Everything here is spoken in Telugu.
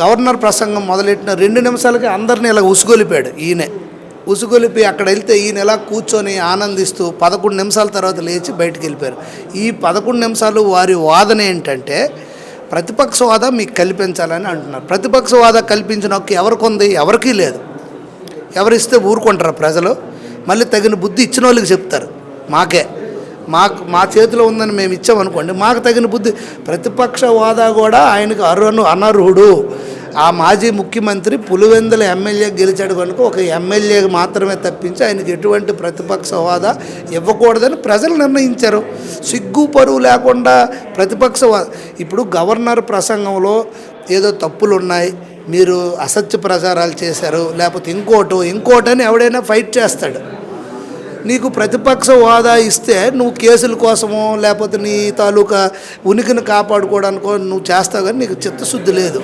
గవర్నర్ ప్రసంగం మొదలెట్టిన రెండు నిమిషాలకి అందరినీ ఇలా ఉసుగొలిపాడు ఈయనే. ఉసుగొలిపి అక్కడ వెళ్తే ఈయన ఎలా కూర్చొని ఆనందిస్తూ పదకొండు నిమిషాల తర్వాత లేచి బయటకు వెళ్ళిపోయారు. ఈ పదకొండు నిమిషాలు వారి వాదన ఏంటంటే ప్రతిపక్ష మీకు కల్పించాలని అంటున్నారు. ప్రతిపక్ష కల్పించిన హక్కు ఎవరికి ఉంది? ఎవరికీ లేదు. ఎవరిస్తే ఊరుకుంటారు ప్రజలు. మళ్ళీ తగిన బుద్ధి ఇచ్చిన వాళ్ళకి చెప్తారు. మాకే. మాకు మా చేతిలో ఉందని మేము ఇచ్చామనుకోండి మాకు తగిన బుద్ధి. ప్రతిపక్ష హోదా కూడా ఆయనకు అర్హను అనర్హుడు. ఆ మాజీ ముఖ్యమంత్రి పులివెందుల ఎమ్మెల్యే గెలిచాడు కనుక ఒక ఎమ్మెల్యే మాత్రమే తప్పించి ఆయనకి ఎటువంటి ప్రతిపక్ష హోదా ఇవ్వకూడదని ప్రజలు నిర్ణయించారు. సిగ్గు పరువు లేకుండా ప్రతిపక్ష ఇప్పుడు గవర్నర్ ప్రసంగంలో ఏదో తప్పులు ఉన్నాయి మీరు అసత్య ప్రచారాలు చేశారు లేకపోతే ఇంకోటో ఇంకోటని ఎవడైనా ఫైట్ చేస్తాడు. నీకు ప్రతిపక్ష హోదా ఇస్తే నువ్వు కేసుల కోసమో లేకపోతే నీ తాలూకా ఉనికిని కాపాడుకోవడానికో నువ్వు చేస్తావు కానీ నీకు చిత్తశుద్ధి లేదు.